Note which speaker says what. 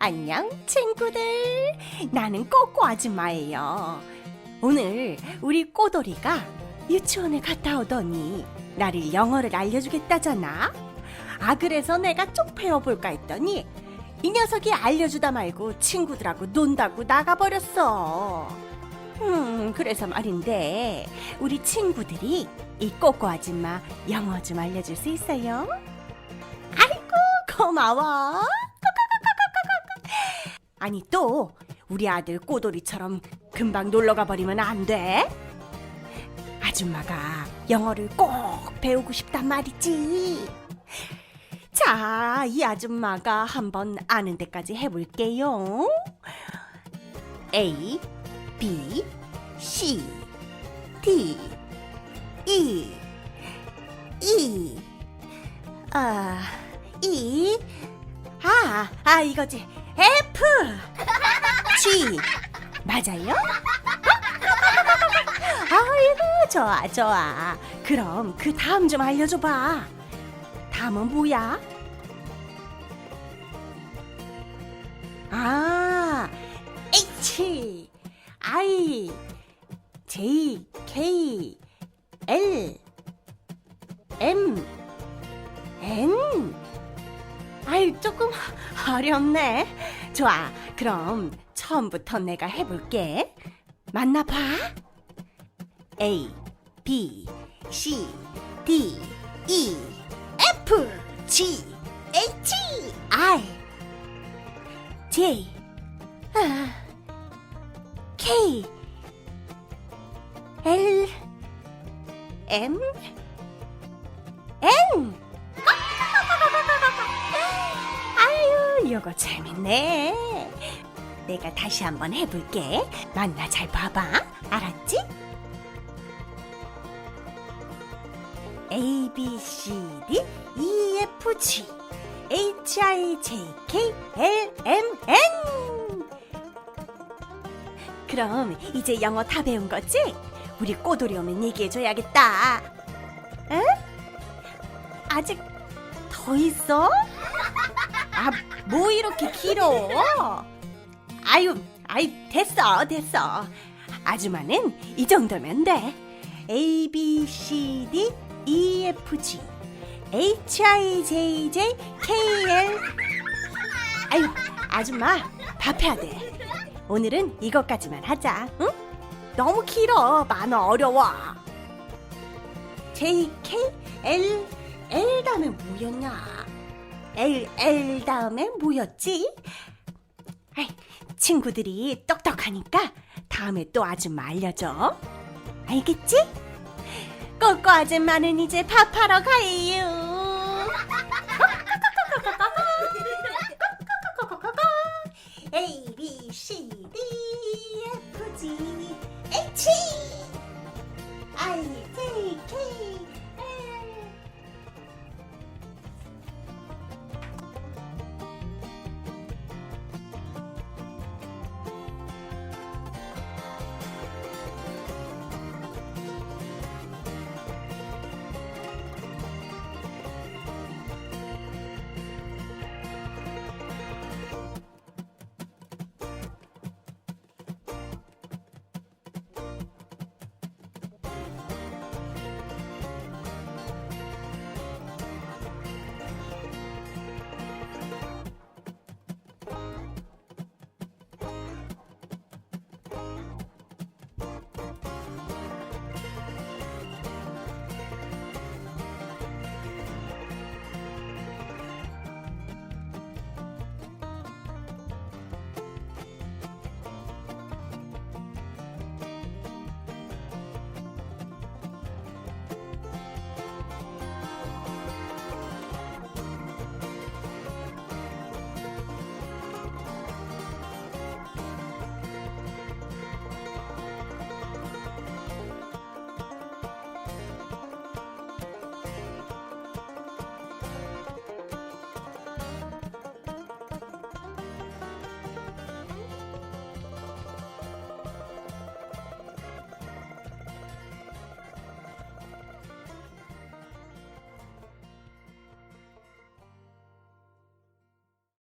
Speaker 1: 안녕, 친구들. 나는 꼬꼬 아줌마예요. 오늘 우리 꼬돌이가 유치원에 갔다 오더니 나를 영어를 알려주겠다잖아. 아, 그래서 내가 좀 배워볼까 했더니 이 녀석이 알려주다 말고 친구들하고 논다고 나가버렸어. 음, 그래서 말인데 우리 친구들이 이 꼬꼬 아줌마 영어 좀 알려줄 수 있어요? 아이고, 고마워. 아니 또 우리 아들 꼬돌이처럼 금방 놀러 가버리면 안 돼. 아줌마가 영어를 꼭 배우고 싶단 말이지. 자, 이 아줌마가 한번 아는 데까지 해볼게요. A, B, C, D, E, E, 아, E, 아, 아 이거지. F, G, 맞아요? 아이고, 좋아, 좋아. 그럼 그 다음 좀 알려줘봐. 다음은 뭐야? 아, H, I, J, K, L, M, N. 아이, 조금 어렵네. 좋아, 그럼 처음부터 내가 해볼게. 만나봐. A, B, C, D, E, F, G, H, I, J, 아, K, L, M, N. 이거 재밌네. 내가 다시 한번 해볼게. 만나 잘 봐봐. 알았지? A, B, C, D, E, F, G, H, I, J, K, L, M, N. 그럼 이제 영어 다 배운 거지? 우리 꼬돌이 오면 얘기해줘야겠다. 응? 아직 더 있어? 아, 뭐 이렇게 길어? 아유, 아유, 됐어, 됐어. 아줌마는 이 정도면 돼. A, B, C, D, E, F, G, H, I, J, J, K, L. 아유, 아줌마, 밥해야 돼. 오늘은 이것까지만 하자, 응? 너무 길어, 많아, 어려워. J, K, L, L 다음에 뭐였냐? L L 다음에 뭐였지? 아이, 친구들이 똑똑하니까 다음에 또 아줌마 알려줘. 알겠지? 꼬꼬 아줌마는 이제 밥하러 가요. A B C D F G H I J K